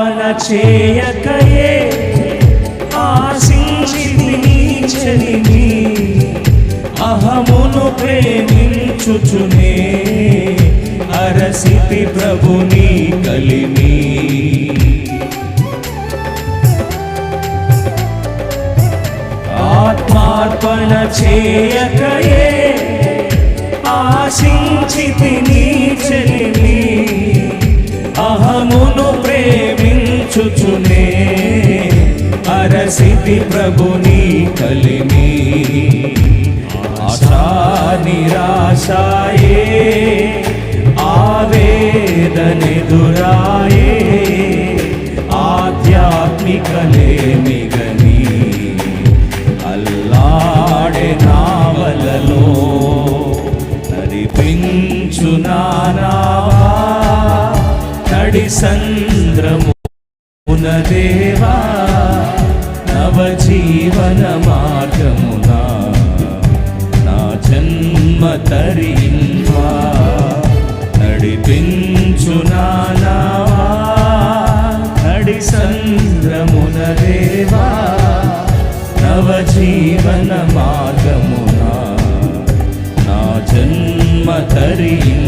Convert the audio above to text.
ఆత్మార్పణ చేయకయే ఆశించితి చలిని అహమును ప్రేమించుచునే అరసితి ప్రభుని కలిమి. ఆత్మార్పణ చేయకయే ఆశించితి నీ చూచుచునే అరసితి ప్రభుని కలిమి ఆశా నిరాశాయే ఆవేదనెదురాయే ఆధ్యాత్మికలేమిగని అల్లాడే నావలలో నడిపించు నానావా నడి సంద్రము దేవా నవజీవన మార్గమునా నా జన్మ తరింవా నడిపించు నడి సంద్రమున దేవా నవజీవన మార్గమునా నా జన్మ తరింపా.